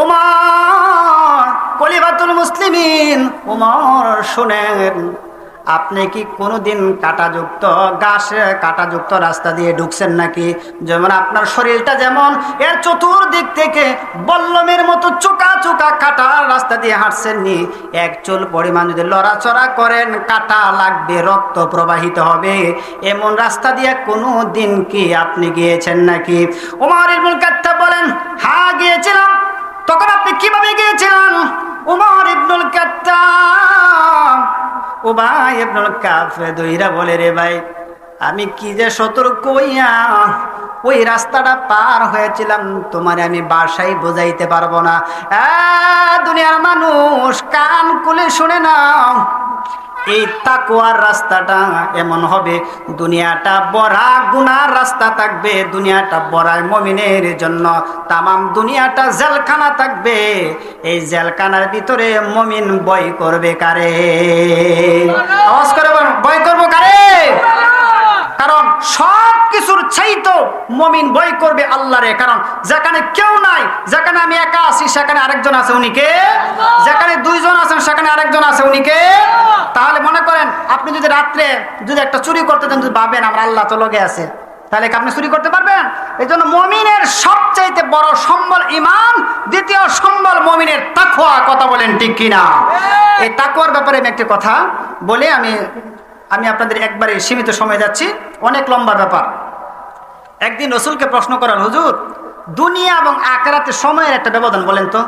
উমর কলিবাতুল মুসলিমিন উমর শুনেন, আপনি কি কোনোদিন কাটাযুক্ত ঘাস, কাটাযুক্ত রাস্তা দিয়ে ঢুকছেন নাকি? যেমন আপনার শরীরটা যেমন এর চতুর্দিক থেকে বল্লমের মতো চোকা চোকা কাটা রাস্তা দিয়ে হাঁটছেন নি, এক চুল পরিমাণ যদি লড়াচড়া করেন, কাটা লাগবে, রক্ত প্রবাহিত হবে। এমন রাস্তা দিয়ে কোনো দিন কি আপনি গিয়েছেন নাকি? উমর ইবনুল কাত্তাব বলেন হা গিয়েছিলাম। তখন আপনি কীভাবে গিয়েছিলেন? উমর ইবনুল কাত্তাব। দইরা বলে, রে ভাই, আমি কি যে সতর্ক হইয়া ওই রাস্তাটা পার হয়েছিলাম, তোমার আমি বাসায় বোঝাইতে পারব না। দুনিয়ার মানুষ, কান খুলে শুনে নাও। এই তাকুয়ার রাস্তাটা এমন হবে, দুনিয়াটা বড়া গুনার রাস্তা থাকবে, দুনিয়াটা বড়ায় মমিনের জন্য। তামাম দুনিয়াটা জেলখানা থাকবে, এই জেলখানার ভিতরে মমিন বই করবে কারে? আওয়াজ করে বই করব কারে? কারণ সব কিছুর চাইতো মমিন বই করবে আল্লাহরে। কারণ যেখানে কেউ নাই, যেখানে আমি একা আছি, সেখানে আরেকজন আছে। উনিকে যেখানে দুইজন আছেন, সেখানে আরেকজন আছে। উনিকে তাহলে মনে করেন, আপনি যদি রাত্রে যদি একটা চুরি করতে চান যদি ভাবেন আমার আল্লাহ তো লগে আছে, তাহলে কি আপনি চুরি করতে পারবেন? এই জন্য মমিনের সবচাইতে বড় সম্বল ইমান দ্বিতীয় সম্বল মমিনের তাকুয়া কথা বলেন ঠিক কিনা? এই তাকুয়ার ব্যাপারে আমি একটি কথা বলে আমি আমি আপনাদের একবারে সীমিত সময় যাচ্ছি। অনেক লম্বা ব্যাপার। একদিন রসুলকে প্রশ্ন করার হুজুর, দুনিয়া এবং আকারাতে সময়ের একটা ব্যবধান বলেন তো?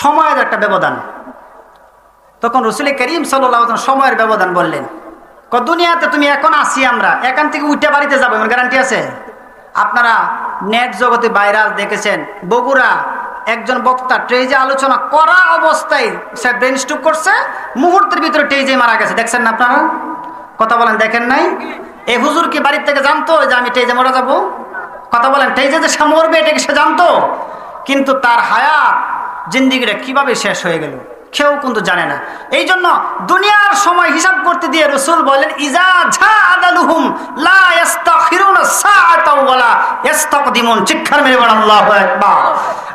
সময়ের একটা ব্যবধান। তখন রসুল করিম সাল্লাহ সময়ের ব্যবধান বললেন, ক, দুনিয়াতে তুমি এখন আসি আমরা, এখান থেকে উঠে বাড়িতে যাব, এমন গ্যারান্টি আছে? আপনারা নেট জগতে ভাইরাল দেখেছেন, বগুড়া একজন বক্তা ট্রেজে আলোচনা করা অবস্থায় সে ব্রেন স্ট্রোক করছে, মুহূর্তের ভিতরে ট্রেজে মারা গেছে। দেখছেন না আপনারা? কথা বলেন, দেখেন নাই? এ হুজুর কি বাড়ির থেকে জানতো যে আমি ট্রেজে মরা যাব? কথা বলেন ট্রেজে যে সে মরবে, এটা কি সে জানতো? কিন্তু তার হায়াত, জিন্দিগিটা কীভাবে শেষ হয়ে গেল? কেউ কিন্তু জানে না। এই জন্য দুনিয়ার সময় হিসাব করতে দিয়ে রসুল বলেন, ইজা ঝা আদালুহুম, লা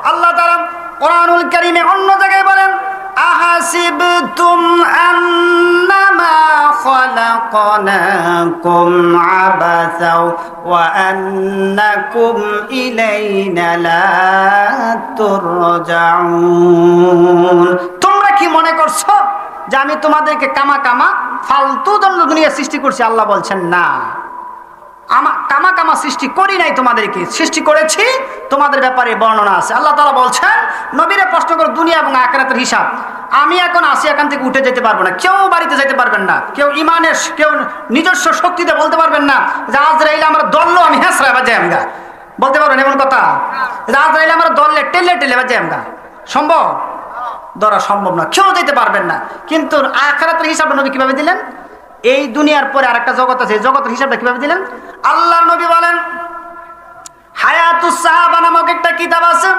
আল্লাহ তাআলা কোরআনুল কারীমে অন্য জায়গায় বলেন আন্নামা খলাকনাকুম আবাসাও ওয়া আন্নাকুম ইলাইনা লা তুরজাউন। তোমরা কি মনে করছ যে আমি তোমাদেরকে কামা কামা ফালতু দণ্ড দুনিয়া সৃষ্টি করছি? আল্লাহ বলছেন, না। আমা কামা সৃষ্টি করি নাই তোমাদেরকে। সৃষ্টি করেছি, তোমাদের ব্যাপারে বর্ণনা আছে। আল্লাহ তালা নবীরা প্রশ্ন দুনিয়া এবং হিসাব। আমি এখন থেকে উঠে যেতে পারব না। কেউ বাড়িতে পারবেন না। কেউ ইমানের কেউ নিজস্ব শক্তিতে বলতে পারবেন না যে রাইলে আমার দললো আমি হেসরা, বাজে আমগা বলতে পারবেন এমন কথা? যে রাইলে আমার দললে টেলে টেলে, বাজে আমগা সম্ভব? ধরা সম্ভব না। কেউ যেতে পারবেন না। কিন্তু আখারাতের হিসাবটা নবী কীভাবে দিলেন? এই দুনিয়ার পরে আরেকটা জগৎ আছে। এই জগতের হিসাবটা কীভাবে দিলেন? আল্লাহ নবী বলেন, হায়াতুস সাহাবা নামক একটা কিতাব আছে।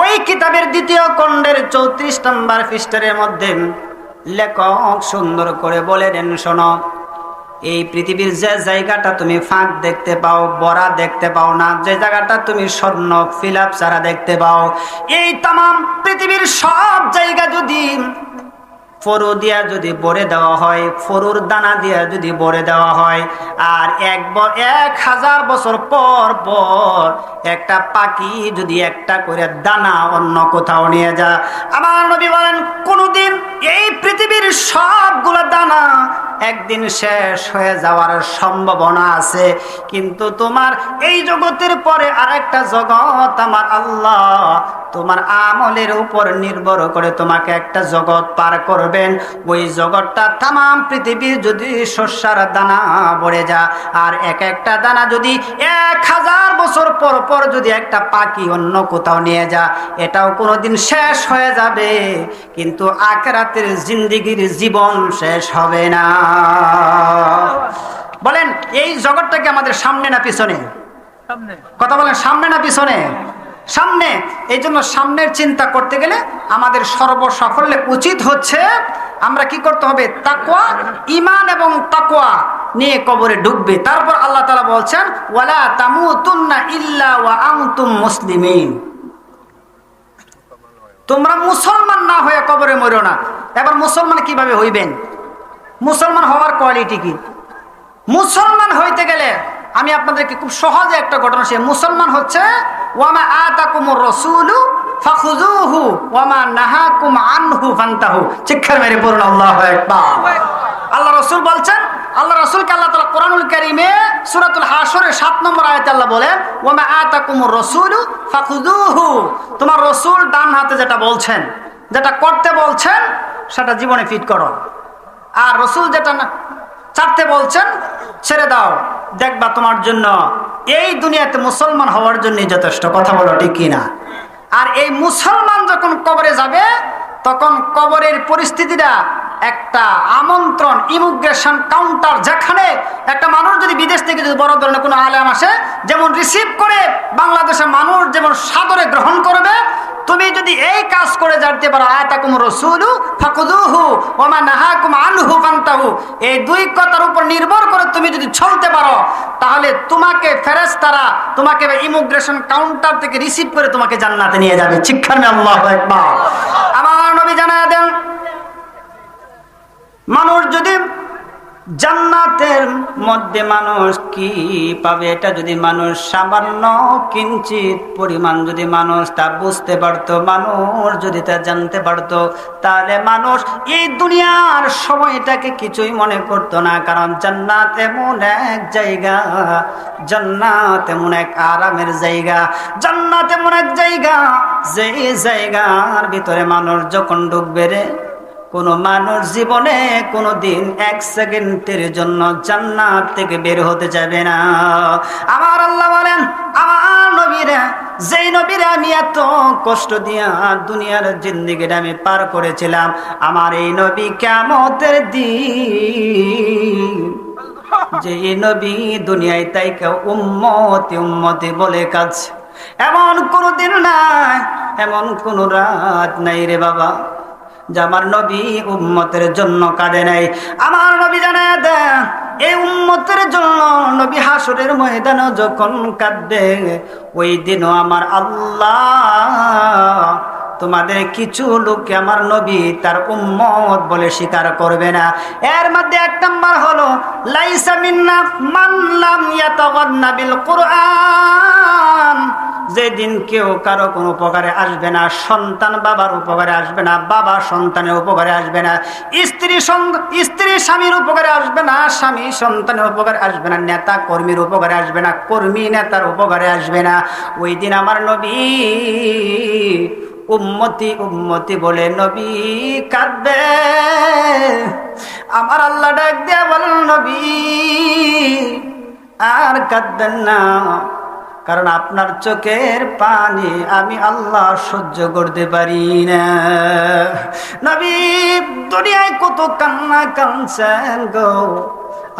ওই কিতাবের দ্বিতীয় খণ্ডের চৌত্রিশ নম্বর পৃষ্ঠারের মধ্যে লেখক সুন্দর করে বলে দেন, শোনো, এই পৃথিবীর যে জায়গাটা তুমি ফাঁক দেখতে পাও, বড়া দেখতে পাও না, যে জায়গাটা তুমি স্বর্ণ, ফিলাপ ছাড়া দেখতে পাও, এই তাম পৃথিবীর সব জায়গা যদি ফরু দিয়া যদি বরে দেওয়া হয়, ফরুর দানা দিয়া যদি বরে দেওয়া হয়, আর এক এক হাজার বছর পর পর একটা পাখি যদি একটা করে দানা অন্য কোথাও নিয়ে যা। আমার নবী বলেন, কোনোদিন এই পৃথিবীর সবগুলো দানা একদিন শেষ হয়ে যাওয়ার সম্ভাবনা আছে। কিন্তু তোমার এই জগতের পরে আরেকটা জগৎ আমার আল্লাহ তোমার আমলের উপর নির্ভর করে তোমাকে একটা জগৎ পার করবেন ওই জগৎটা তাম পৃথিবীর যদি শস্যার দানা ভরে যা আর এক একটা দানা যদি এক হাজার বছর পর পর যদি একটা পাখি অন্য কোথাও নিয়ে যা এটাও কোনোদিন শেষ হয়ে যাবে। কিন্তু আখরাতের জিন্দিগির জীবন শেষ হবে না। বলেন এই জগৎটাকে আমাদের সামনে না পিছনে? কথা বলেন সামনে না পিছনে? সামনে এই জন্য সামনের চিন্তা করতে গেলে আমাদের সর্বসাফল্যে উচিত হচ্ছে আমরা কি করতে হবে? তাকোয়া ইমান এবং তাকোয়া নিয়ে কবরে ঢুকবে। তারপর আল্লাহ তালা বলছেন, ওয়ালা তামু তামুতুন্না ইল্লা ওয়া আনতুম মুসলিমিন। তোমরা মুসলমান না হয়ে কবরে মরো না। এবার মুসলমান কীভাবে হইবেন? মুসলমান হওয়ার কোয়ালিটি কি? মুসলমান হইতে গেলে, আমি আপনাদেরকে খুব সহজে একটা ঘটনা সে মুসলমান হচ্ছে রাসূলু আনহু ফান্তাহু। আল্লাহু বলছেন, আল্লাহ আল্লাহ তাআলা কোরআনুল কারীমে সূরাতুল হাশরের 7 নম্বর ফাখুযুহু। তোমার রাসূল ডান হাতে যেটা বলছেন, যেটা করতে বলছেন, সেটা জীবনে ফিট করো। আর রসুল যেটা ছাড়তে বলছেন, ছেড়ে দাও, দেখবা তোমার জন্য এই দুনিয়াতে মুসলমান হওয়ার জন্য যথেষ্ট, কথা বলো ঠিক কিনা? আর এই মুসলমান যখন কবরে যাবে, তখন কবরের পরিস্থিতিটা একটা আমন্ত্রণ, ইমিগ্রেশন কাউন্টার, যেখানে একটা মানুষ যদি বিদেশ থেকে যদি বড় ধরনের কোনো আলেম আসে, যেমন রিসিভ করে বাংলাদেশের মানুষ যেমন সাদরে গ্রহণ করবে তুমি যদি এই কাজ করে জানতে পারো, আয়াতাকুম রসুলু ফাকুদুহু ওমা নাহাকুম আনহু ফান্তাহু। এই দুই কথার উপর নির্ভর করে তুমি যদি চলতে পারো, তাহলে তোমাকে ফেরেশতারা তোমাকে ইমিগ্রেশন কাউন্টার থেকে রিসিভ করে তোমাকে জান্নাতে নিয়ে যাবে। শিক্ষার আল্লাহু আমার নবী জানা দেন, মানুষ যদি জান্নাতের মধ্যে মানুষ কি পাবে? এটা যদি মানুষ সামান্য কিঞ্চিত পরিমাণ যদি মানুষ তা বুঝতে পারতো, মানুষ যদি তা জানতে পারতো, তাহলে মানুষ এই দুনিয়ার সময়টাকে কিছুই মনে করতো না। কারণ জান্নাত এমন এক জায়গা, জান্নাত এমন এক আরামের জায়গা, জান্নাত এমন এক জায়গা, যে জায়গার ভিতরে মানুষ যখন ঢুকবে রে কোনো মানুষ জীবনে কোনো দিন এক সেকেন্ডের জন্য জান্নাত থেকে বের হতে যাবে না। আমার আল্লাহ বলেন, আমার নবীরা, যেই নবীরা আমি এত কষ্ট দিয়া দুনিয়ার জিন্দিগিটা আমি পার করেছিলাম, আমার এই নবী কেমতের দিন। যে এই নবী দুনিয়ায় তাই কেউ উম্মতি উম্মতি বলে কাজ। এমন কোনো দিন নাই, এমন কোনো রাত নাই রে বাবা। যে আমার নবী উম্মতের জন্য কাঁদে নাই। আমার নবী জানে এই উম্মতের জন্য নবী হাসুরের ময়দানে যখন কাঁদবে, ওই দিনও আমার আল্লাহ তোমাদের কিছু লোককে আমার নবী তার উম্মত বলে স্বীকার করবে না। এর মধ্যে এক নাম্বার হলো যেদিন কেউ কারও কোনো উপকারে আসবে না, সন্তান বাবার উপকারে আসবে না, বাবা সন্তানের উপকারে আসবে না, স্ত্রী স্ত্রী স্বামীর উপকারে আসবে না, স্বামী সন্তানের উপকারে আসবে না, নেতা কর্মীর উপকারে আসবে না, কর্মী নেতার উপকারে আসবে না। ওই দিন আমার নবী উম্মতি উম্মতি বলে নবী কাঁদবে। আমার আল্লাহ ডাক দেয়া নবী আর কাঁদবেন না। কারণ আপনার চোখের পানি আমি আল্লাহ সহ্য করতে পারি না। নবী, দুনিয়ায় কত কান্না কানছেন গো।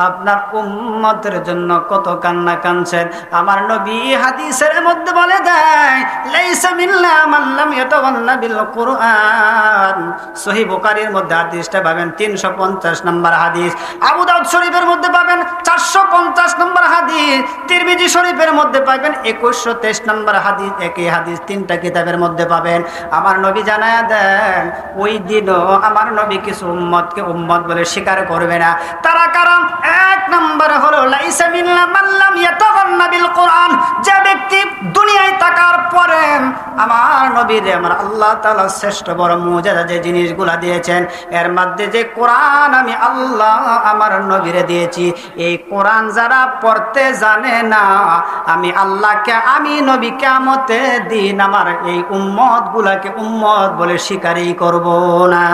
আপনার উম্মতের জন্য কত কান্না কানছেন আমার নবী হাদিসের মধ্যে বলে দেয়, লাইসা মিল্লা মাল্লাম ইয়াতাওয়ান্না বিল কুরআন। সহি বুখারীর মধ্যে হাদিসটা পাবেন 350 নম্বর হাদিস। আবু শরীফের মধ্যে পাবেন 450 নম্বর হাদিস। তিরমিজি শরীফের মধ্যে পাবেন 2123 নম্বর হাদিস। একই হাদিস তিনটা কিতাবের মধ্যে পাবেন। আমার নবী জানায় দেন, ওই দিনও আমার নবী কিছু উম্মতকে উম্মত বলে স্বীকার করবে না। তারা কারণ এক নম্বর হলো কোরআন। যে ব্যক্তি দুনিয়ায় থাকার পরে আমার নবীর, আমার আল্লাহ তাআলা শ্রেষ্ঠ বড় মুজাদা যে জিনিসগুলা দিয়েছেন। এর মধ্যে যে কোরআন আমি আল্লাহ আমার নবীরে দিয়েছি, এই কোরআন যারা পড়তে জানে না, আমি আল্লাহকে, আমি নবী কেমতে দিন আমার এই উম্মত গুলাকে উম্মত বলে স্বীকারই করব না।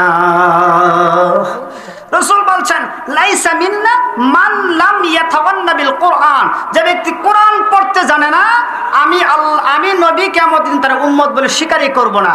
রসুল বলছেন, লাইসা মিন্না মান লাম ইয়াতাওয়ান্না বিল কোরআন। যে ব্যক্তি কোরআন পড়তে জানে না, আমি আল্লাহ, আমি নবী কিয়ামত দিন তার উম্মত বলে স্বীকারই করব না।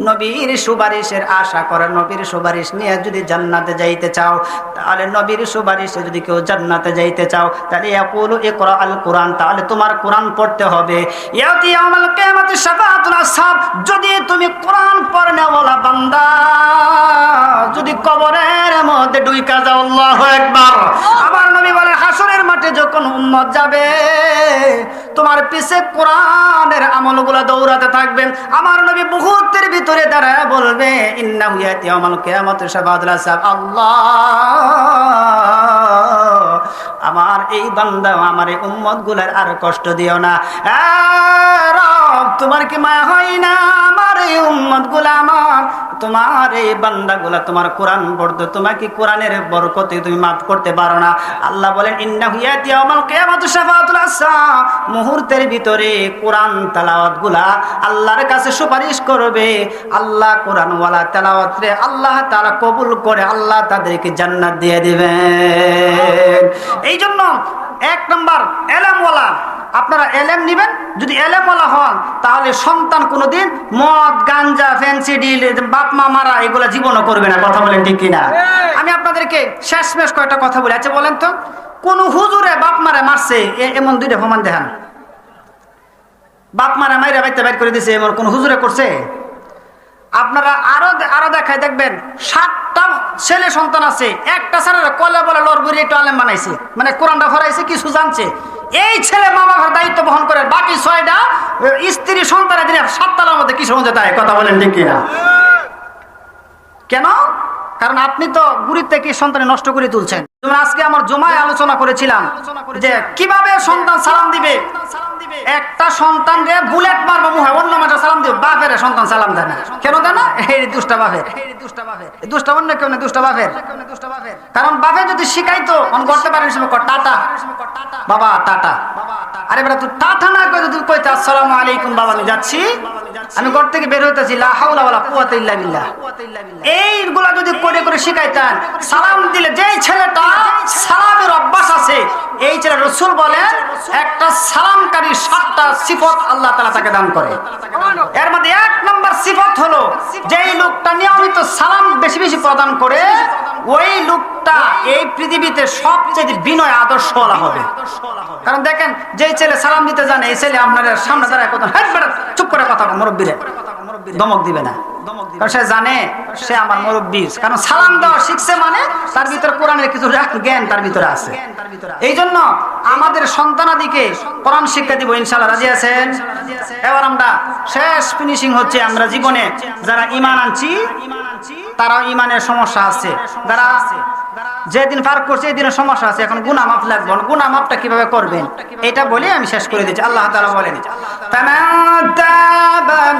নবীর সুপারিশের আশা করে নবীর সুপারিশ নিয়ে যদি জান্নাতে যাইতে চাও তাহলে নবীর সুপারিশে যদি কেউ জান্নাতে যাইতে চাও তাহলে ইয়াকুলু ইকরাআল কুরআন তাহলে তোমার কোরআন পড়তে হবে। ইয়াতি ইয়াউমাল কিয়ামাতি শাফাআতুল আসহাব যদি তুমি কোরআন পড়নেওয়ালা বান্দা যদি কবরের মধ্যে ডুইকা যাও আল্লাহু আকবার। আমার নবী বলেন হাসরের মাঠে যখন উম্মত যাবে তোমার পিছে কোরআনের আমলগুলো দৌড়াতে থাকবেন। আমার নবী মুহূর্তের ভিতরে দাঁড়ায় বলবে ইন্না ইয়াতি ইয়াউমাল কিয়ামাতি শাফাআতুল আসহাব আল্লাহ আমার এই বান্দা আমার এই উম্মতগুলার আর কষ্ট দিও না। তোমার কি মায়া হয় না? আমার এই উম্মত আমার। তোমার এই বান্দা গুলা, তোমার কোরআন পড়তো তোমাকে কোরআনের বরকতে তুমি মাফ করতে পারো না? আল্লাহ বলেন ইন্না হুয়াতি আমাল কিয়ামাতু শাফাআতুল আসা মুহূর্তের ভিতরে কোরআন তেলাওয়াতগুলা আল্লাহর কাছে সুপারিশ করবে। আল্লাহ কোরআন ওয়ালা তেলাওয়াত রে আল্লাহ তাআলা কবুল করে আল্লাহ তাদেরকে জান্নাত দিয়ে দিবেন। এই জন্য এক নম্বর, এলামওয়ালা। আপনারা এলেম নিবেন যদি এলেমওয়ালা হন তাহলে সন্তান কোনোদিন মদ গাঞ্জা ফ্যান্সি ডিল বাপ মা মারা এগুলো জীবনও করবে না কথা বলেন ঠিক কিনা? আমি আপনাদেরকে শেষ শেষমেশ কয়েকটা কথা বলি আচ্ছা বলেন তো কোন হুজুরে বাপ মারে মারছে এমন দুইটা প্রমাণ দেখান। বাপ মারা মাইরা বাইতে বাইর করে দিছে এমন কোন হুজুরে করছে? আপনারা আরও আরও দেখায় দেখবেন, সাতটা ছেলে সন্তান আছে। একটা ছেলের কলে বলে লড়বুরি একটু আলেম বানাইছে। মানে কোরআনটা ফরাইছে কিছু জানছে। এই ছেলে মা বাবার দায়িত্ব বহন করে, বাকি ছয়টা স্ত্রী সন্তানের দিনে সাততলার মধ্যে কিছু মধ্যে দেয় কথা বলেন ঠিক কিনা? কেন? কারণ আপনি তো গুড়ির থেকে সন্তান নষ্ট করে তুলছেন। আজকে আমার জমায় আলোচনা করেছিলাম যে কীভাবে সন্তান সালাম দিবে? একটা সন্তান রে বুলেট মারবো মুহে অন্য মাঠে সালাম দিবে, বাপের সন্তান সালাম দেয় না। কেন দেয় না? এই দুষ্টা বাপের দুষ্টা অন্য কেউ দুষ্টা বাপের কারণ বাপে যদি শিখাইতো করতে পারেন টাটা। বাবা, টাটা। আরে বেটা, তুই টাটা না তুই আলাইকুম বাবা, আমি যাচ্ছি। আমি ঘর থেকে বের হইতেছি এইগুলা যদি করে করে শিখাইতেন, সালাম দিলে যেই ছেলেটা সালামের অভ্যাস আছে। এই রসুল বলেন একটা সাতটা সিফত আল্লাহ তাআলা তাকে দান করে। এর মধ্যে এক নম্বর সিফত হলো, যেই লোকটা নিয়মিত সালাম বেশি বেশি প্রদান করে, ওই লোকটা এই পৃথিবীতে সবচেয়ে বিনয় আদর্শ বলা হবে। কারণ দেখেন যে ছেলে সালাম দিতে জানে, এই ছেলে আপনাদের সামনে দাঁড়ায় কথা চুপ করে কথা মুরব্বীরে। দমক দিবে না। কারণ সে জানে সে আমার মুরব্বী। কারণ সালাম দেওয়া শিখছে মানে তার ভিতরে কোরআনের কিছু জ্ঞান তার ভিতরে আছে। এই জন্য আমাদের সন্তানাদিকে কোরআন শিক্ষা দিব ইনশাল্লাহ রাজি আছেন? এবার আমরা শেষ ফিনিশিং হচ্ছে আমরা জীবনে যারা ইমান আনছি তারা ইমানের সমস্যা আছে। যারা যেদিন ফারক করছে এই দিনের সমস্যা আছে। এখন গুনা মাপ লাগবে। গুনা মাপটা কীভাবে করবেন? এটা বলে আমি শেষ করে দিচ্ছি। আল্লাহ তালা বলে তামাতাবা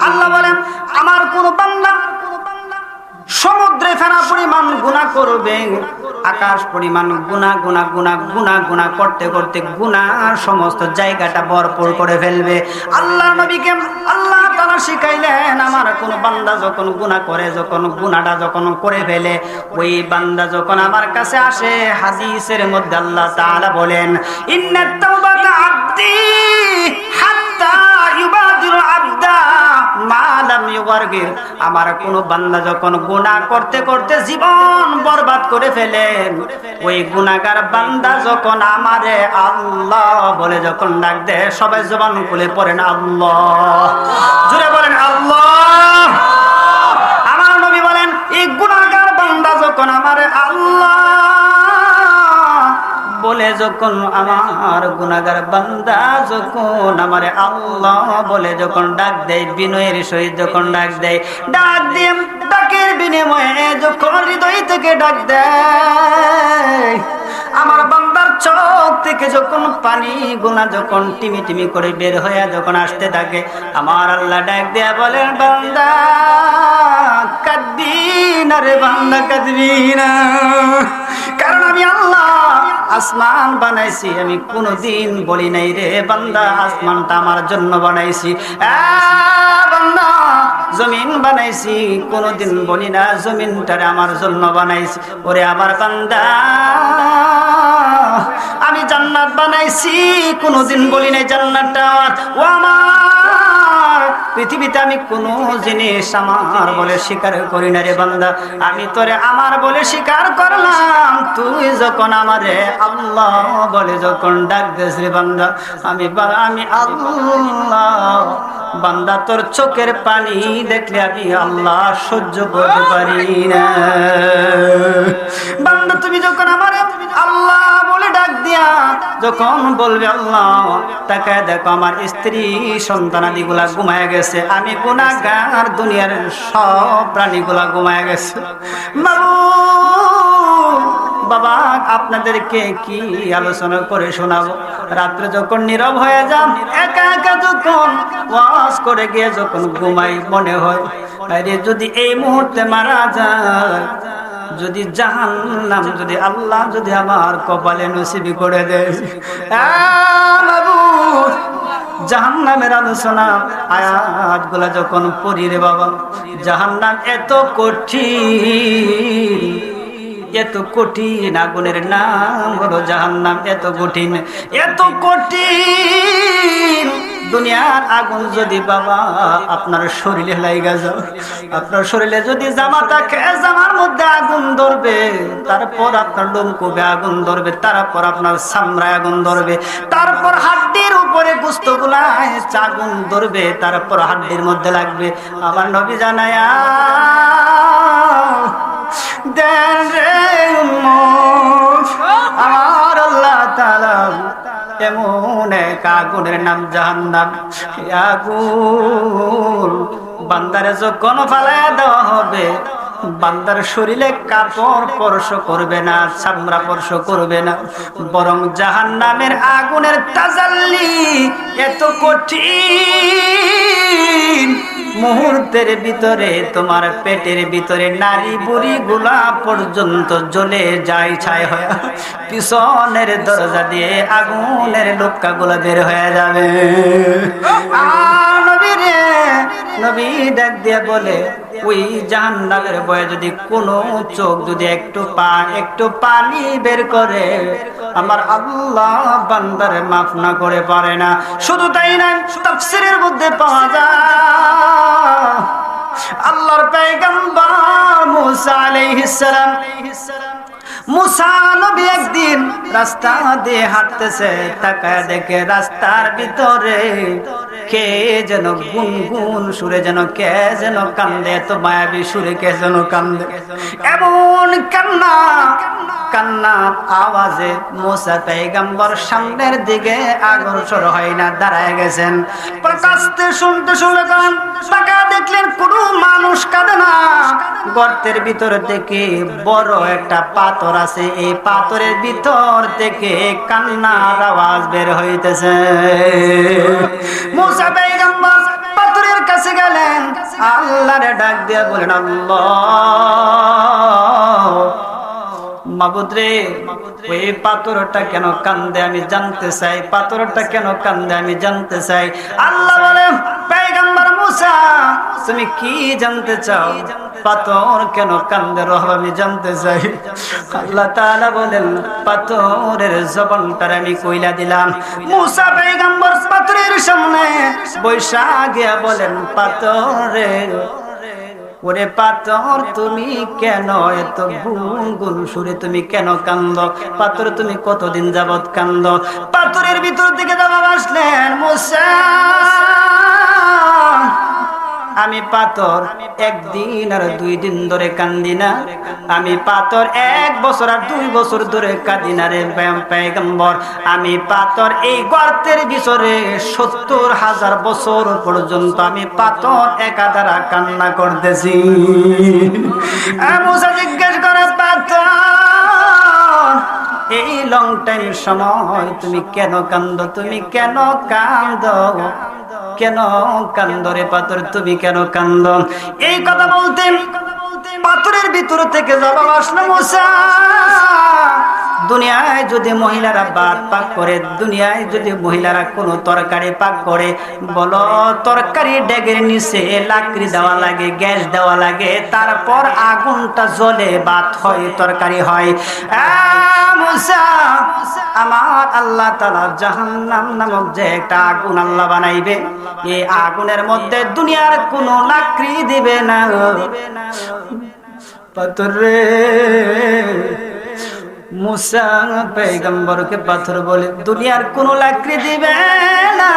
আল্লাহ বলেন, আমার কোন বান্দা সমুদ্র ফেরা পরিমাণ গুণা করবে। আকাশ পরিমাণ গুণা গুণা গুণা গুণা গুণা করতে করতে গুণার সমস্ত জায়গাটা ভরপুর করে ফেলবে। আল্লাহ নবীকে আল্লাহ তারা শিখাইলেন, আমার কোন বান্দা যখন গুণা করে, যখন গুণাটা যখন করে ফেলে, ওই বান্দা যখন আমার কাছে আসে, হাদিসের মধ্যে আল্লাহ তাআলা বলেন, ইন্নাত তাওবাতা আব্দি হাত্তা ইউবাদিরু আব্দা। আমার কোন বান্দা যখন গুণা করতে করতে জীবন বরবাদ করে ফেলেন, ওই গুণাগার বান্দা যখন আমারে আল্লাহ বলে যখন ডাক দেয়, সবাই জবান খুলে পড়েন, আল্লাহ। যখন আমার গুনাগার বান্দা যখন আমারে আল্লাহ বলে, যখন ডাক দেয়, বিনয়ের সহিত যখন ডাক দেয়, ডাক দিয়ে ডাকের বিনিময়ে যখন হৃদয় থেকে ডাক দেয়, আমার বান্দার চোখ থেকে যখন পানি গুনা যখন টিমি টিমি করে বের হয়ে যখন আসতে থাকে, আমার আল্লাহ ডাক দেয়া বলেন, বান্দা, কাঁদবি না রে বান্দা, কাঁদবি না। কারণ আমি আল্লাহ আসমান বানাইছি, আমি কোনোদিন বলি নাই রে বান্দা, আসমানটা আমার জন্য বানাইছি। বান্দা, জমিন বানাইছি, কোনোদিন বলি না জমিনটারে আমার জন্য বানাইছি। ওরে আমার বান্দা, আমি জান্নাত বানাইছি, কোনোদিন বলি নাই জান্নাতটা ও আমার পৃথিবীতে আমি কোনো জিনিস আমার বলে স্বীকার করি না রে বান্দা। আমি তোরে আমার বলে স্বীকার করলাম, তুই যখন আমারে আল্লাহ বলে যখন ডাক দিস রে বান্দা, আমি আমি আল্লাহ, বান্দা তোর চোখের পানি দেখলে আমি আল্লাহ সহ্য করতে পারি না। বান্দা, তুমি যখন আমারে আল্লাহ বলে ডাক দিয়া যখন বলবে আল্লাহ তাকে দেখো আমার স্ত্রী সন্তানাদি গুলা ঘুমায় গেছে। আমি গুণাগার দুনিয়ার সব প্রাণীগুলা ঘুমায় গেছে। বাবু আপনাদেরকে কি আলোচনা করে শোনাবো? রাত্রে যখন নীরব হয়ে যান, একা একা যখন ওয়াজ করে গিয়ে যখন ঘুমাই মনে হয় যদি এই মুহূর্তে মারা যায়, যদি জাহান নাম যদি আল্লাহ যদি আমার কপালে নসিবি করে দেয়। জাহান নামের আলোচনা আয়াতগুলা যখন পড়ি রে বাবা জাহান নাম এত কঠিন। এত কঠিন আগুনের নাম হলো জাহান নাম এত কঠিন এত কঠিন। দুনিয়ার আগুন যদি বাবা, আপনার শরীরে লাইগা যাও। আপনার শরীরে যদি জামা থাকে, জামার মধ্যে আগুন ধরবে। তারপর আপনার লোমকূপে আগুন ধরবে, তারপর আপনার সামরায় আগুন ধরবে। তারপর হাড্ডির উপরে গুস্ত গুলায় আগুন ধরবে, তারপর হাড্ডির মধ্যে লাগবে। আমার নবী জানায়া দেন রে আমার আল্লাহ তাআলা এমন এক আগুনের নাম আগুন বান্দারে যখন ফালায় দেওয়া হবে, বান্দার শরীরে কাপড় স্পর্শ করবে না, চামড়া স্পর্শ করবে না। বরং জাহান নামের আগুনের তাজাল্লি এত কঠিন। মুহূর্তের ভিতরে, তোমার পেটের ভিতরে নারী বুড়ি গুলা পর্যন্ত জ্বলে যায়, ছাই হয়ে পিছনের দরজা দিয়ে আগুনের লোকা গুলা বের হয়ে যাবে। আর নবী করে পারে না। শুধু তাই না তাফসিরের মধ্যে পাওয়া যায়, আল্লাহর পেগম্বর মুসা আলাইহিস সালাম মুসা নবী একদিন রাস্তা দিয়ে হাঁটতেছে, তাকায় দেখে রাস্তার ভিতরে কে যেন গুনগুন সুরে যেন কে যেন কান্দে মায়াবী সুরে কে যেন কান্দে। এমন কান্না, কান্নার আওয়াজে মোসা পেগাম্বর সামনের দিকে আগরসর হয় না, দাঁড়ায় গেছেন। কাস্তে শুনতে শুনলে তাকা দেখলেন কোনো মানুষ কাঁদে না। গর্তের ভিতর থেকে বড় একটা পাথর আছে, এই পাথরের ভিতর থেকে কান্নার আওয়াজ বের হইতেছে। পাথরের কাছে গেলেন, আল্লাহরে ডাক দিয়ে বলেন মাবুদ্রে ওই পাথরটা কেন কান্দে? আমি জানতে চাই, পাথরটা কেন কান্দে? আমি জানতে চাই। আল্লাহ বলে পেগম্বর তুমি কি জানতে চাও? পাথর কেন কান্দে? রহব, আমি জানতে চাই। আল্লাহ বলেন, পাথরের জবানটার আমি কইলা দিলাম। মুসা পাথরের সামনে বৈশা গিয়া বলেন ওরে পাথর, তুমি কেন এত গুন গুন সুরে তুমি কেন কান্দ? পাথর, তুমি কতদিন যাবত কান্দ? পাথরের ভিতর থেকে জবাব আসলেন, মুসা আমি পাথর একদিন আর দুই দিন ধরে কান্দি না। আমি পাথর এক বছর আর দুই বছর ধরে কাঁদি না রে পেগম্বর আমি পাথর এই গর্তের ভিতরে সত্তর হাজার বছর পর্যন্ত আমি পাথর একা দ্বারা কান্না করতেছি। জিজ্ঞেস করে, পাথর এই লং টাইম সময় তুমি কেন কান্দ? তুমি কেন কান্দ? কেন কান্দরে পাথর? তুমি কেন কান্দ? এই কথা বলতেন পাথরের ভিতর থেকে জবাব আসলো দুনিয়ায় যদি মহিলারা ভাত পাক করে দুনিয়ায় যদি মহিলারা কোনো তরকারি পাক করে বলো তরকারি ডেগের নিচে লাকড়ি দেওয়া লাগে গ্যাস দেওয়া লাগে তারপর আগুনটা জ্বলে ভাত হয় তরকারি হয়। আহ, আমার আল্লাহ তালা জাহান্নাম নামক যে একটা আগুন আল্লাহ বানাইবে, এই আগুনের মধ্যে দুনিয়ার কোনো লাকড়ি দিবে না। পাথর রে, মুসা পেগম্বরকে পাথর বলে, দুনিয়ার কোনো লাকড়ি দিবে না।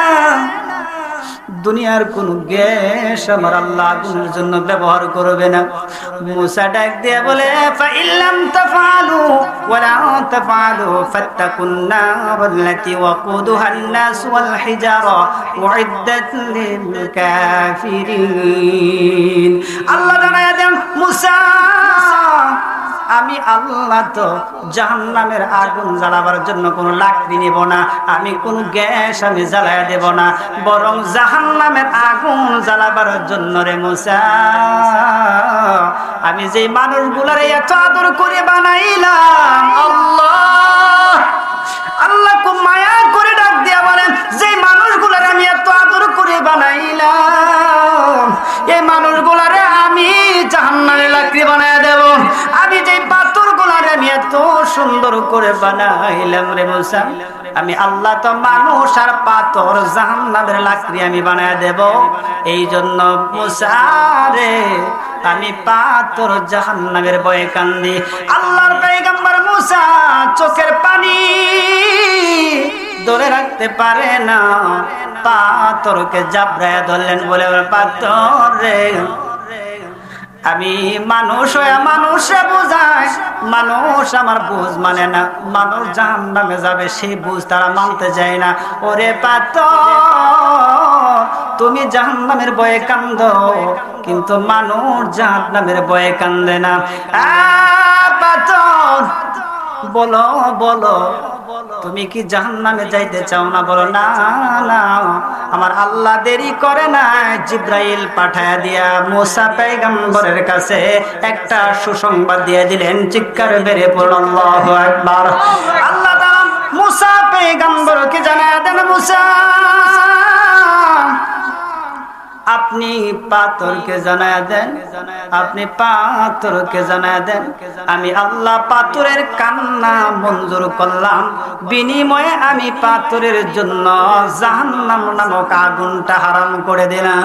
দুনিয়ার কোন গ্যাস আমার আল্লাহ আগুনের জন্য ব্যবহার করবে না। মুসা ডাক দিয়ে বলে ফাইলাম তাফালু ওয়ালা তাফালু ফাত্তাকুন নারাল্লাতি ওয়াকুদুহা আন-নাস ওয়াল হিজারা উইদ্দাত লিল কাফিরিন। আল্লাহ জানায় দেন, মুসা আমি আল্লাহ তো জাহান্নামের আগুন জ্বালাবার জন্য কোনো লাকড়ি নিব না, আমি কোনো গ্যাস আমি জ্বালায় দেব না, বরং জাহান্নামের আগুন জ্বালাবার জন্য রে মুসা। আমি যে মানুষগুলার এত আদর করে বানাইলাম, আল্লাহ আল্লাহ খুব মায়া করে ডাক দিয়া বলেন যে মানুষগুলার আমি এত আদর করে বানাইলাম, এই মানুষগুলারে আমি জাহান্নামে লাকড়ি বানায় দেব আমি যে পাথর গুলারে আমি এত সুন্দর করে বানাইলাম রে মুসা। আমি আল্লাহ তো মানুষ আর পাথর জাহান্নামের লাকড়ি আমি বানায় দেব। এই জন্য মুসা রে, আমি পাথর জাহান্নামের বয়ে কান্দি। আল্লাহর পেগম্বর মুসা চোখের পানি ধরে রাখতে পারে না। পাথরকে জাবরায় ধরলেন বলে, পাথর রে আমি মানুষ হয়ে মানুষে বোঝায় মানুষ আমার বুঝ মানে না। মানুষ জাহান নামে যাবে সেই বুঝ তারা মানতে যায় না। ওরে পাত তুমি জাহান নামের বয়ে কান্দ, কিন্তু মানুষ জাহান নামের বয়ে কান্দে না। পাথর, বলো বলো, তুমি কি জাহান্নামে যাইতে চাও না? বলো, না না। আমার আল্লাহ দেরি করে না। জিব্রাইল পাঠায় দিয়া মোসা পেগম্বরের কাছে একটা সুসংবাদ দিয়ে দিলেন। চিৎকার বেড়ে পড়ল একবার আল্লাহ মুসা পেগম্বরকে জানায় দেন মুসা আপনি পাথরকে জানায় দেন, আপনি পাথরকে জানায় দেন। আমি আল্লাহ পাথরের কান্না মঞ্জুর করলাম। বিনিময়ে আমি পাথরের জন্য জাহান্নাম নামক আগুনটা হারাম করে দিলাম।